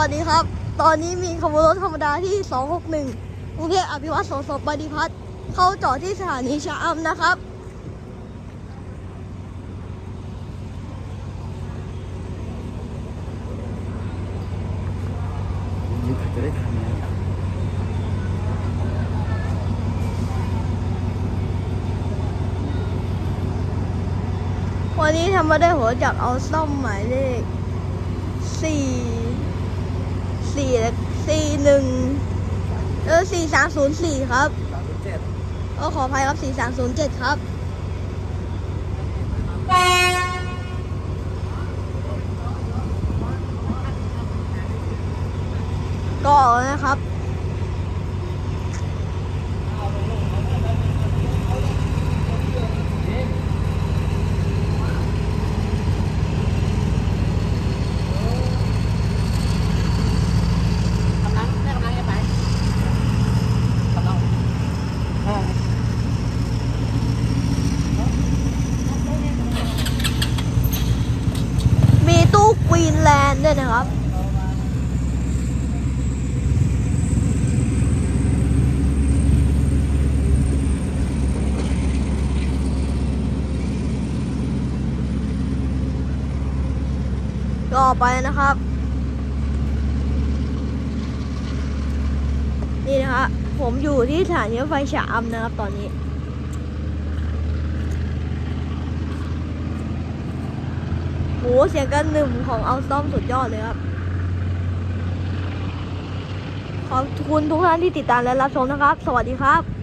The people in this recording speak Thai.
สวัสดีครับ ตอนนี้มีขบวนรถธรรมดาที่ 261กรุงเทพอภิวัตโสสบดิพัฒน์เข้าจอดที่สถานีชะอำนะครับ จะได้ทันไหมวันนี้ทำมาได้หัวจากเอาซ่อมหมายเลขสี่ สี่สี่หนึ่งเออสี่สามศูนย์สี่ครับสามสิบเจ็ดก็ขออภัยครับสี่สามศูนย์เจ็ดครับก็ออกแล้วนะครับ กำลังแม่กำลังจะไปกำลัง มีตู้ค วีนแลนด์ด้วยนะครับก็อไปนะครับ นี่นะคะผมอยู่ที่สถานีรถไฟฉะอำนะครับตอนนี้ โหเสียงกันหนึ่งของเอาซ่อมสุดยอดเลยครับ ขอบคุณทุกท่านที่ติดตามและรับชมนะครับ สวัสดีครับ